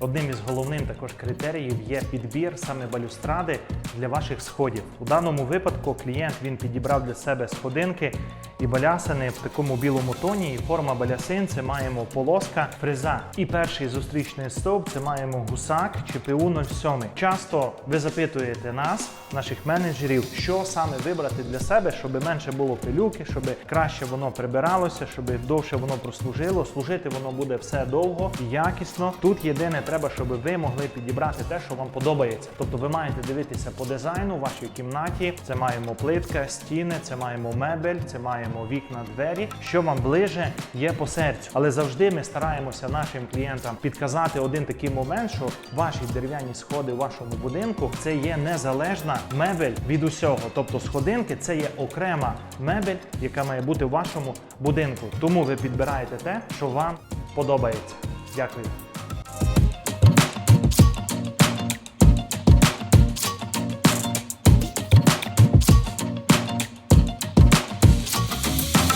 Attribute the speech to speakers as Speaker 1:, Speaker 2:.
Speaker 1: одним із головним також критеріїв є підбір саме балюстради для ваших сходів. У даному випадку клієнт він підібрав для себе сходинки і балясини в такому білому тоні. І форма балясин це маємо полоска, фреза. І перший зустрічний стовп це маємо гусак чи ПУ 07. Часто ви запитуєте нас, наших менеджерів, що саме вибрати для себе, щоб менше було пилюки, щоб краще воно прибиралося, щоб довше воно прослужило. Служити воно буде все довго і якісно. Тут єдине треба, щоб ви могли підібрати те, що вам подобається. Тобто ви маєте дивитися по дизайну вашій кімнаті. Це маємо плитка, стіни, це маємо мебель, це маємо вікна, двері. Що вам ближе є по серцю. Але завжди ми стараємося нашим клієнтам підказати один такий момент, що ваші дерев'яні сходи в вашому будинку це є незалежна мебель від усього. Тобто сходинки це є окрема мебель, яка має бути в вашому будинку. Тому ви підбираєте те, що вам подобається. Дякую.